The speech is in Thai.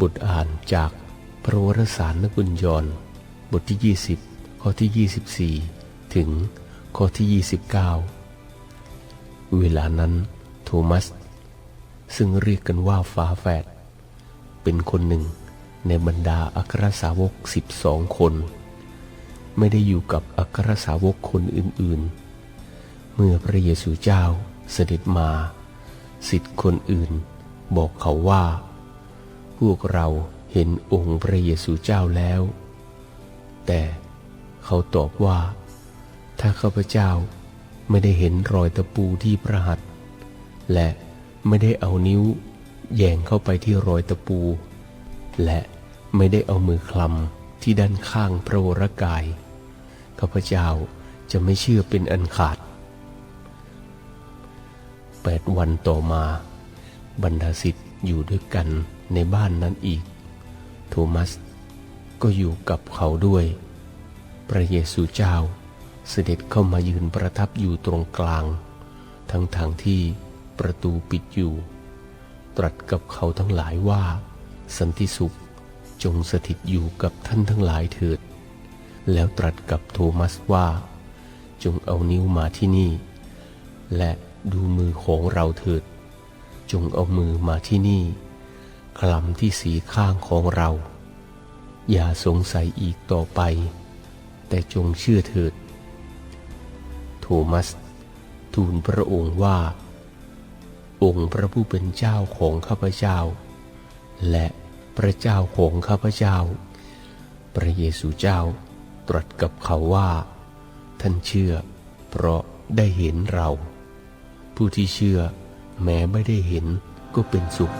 บทอ่านจากพระวรสารนบุญยนบทที่ 20 ข้อที่ 24 ถึงข้อที่ 29 เวลานั้นโทมัส ซึ่งเรียกกันว่าฟ้าแฝดเป็นคนหนึ่งในบรรดาอัครสาวกสิบสองคน ไม่ได้อยู่กับอัครสาวกคนอื่นๆ เมื่อพระเยซูเจ้าเสด็จมาสิทธิ์คนอื่นบอกเขาว่า พวกเราเห็นองค์พระเยซูเจ้าแล้ว แต่เขาตอบว่า ถ้าข้าพเจ้าไม่ได้เห็นรอยตะปูที่พระหัตถ์และไม่ได้เอานิ้วแยงเข้าไปที่รอยตะปู และไม่ได้เอามือคลำที่ด้านข้างพระวรกายข้าพเจ้าจะไม่เชื่อเป็นอันขาดแปดวันต่อมาบรรดาศิษย์อยู่ด้วยกัน ในบ้านนั้นอีก โทมัสก็อยู่กับเขาด้วย พระเยซูเจ้าเสด็จเข้ามายืนประทับอยู่ตรงกลาง ทั้งทางที่ประตูปิดอยู่ ตรัสกับเขาทั้งหลายว่า สันติสุขจงสถิตอยู่กับท่านทั้งหลายเถิด แล้วตรัสกับโทมัสว่า จงเอานิ้วมาที่นี่ และดูมือของเราเถิด จงเอามือมาที่นี่ คลำที่สีข้างของเรา อย่าสงสัยอีกต่อไป แต่จงเชื่อเถิด โทมัส ทูลพระองค์ว่า องค์พระผู้เป็นเจ้าของข้าพเจ้า และพระเจ้าของข้าพเจ้า พระเยซูเจ้าตรัสกับเขาว่า ท่านเชื่อ เพราะได้เห็นเรา ผู้ที่เชื่อแม้ไม่ได้เห็นก็เป็นสุข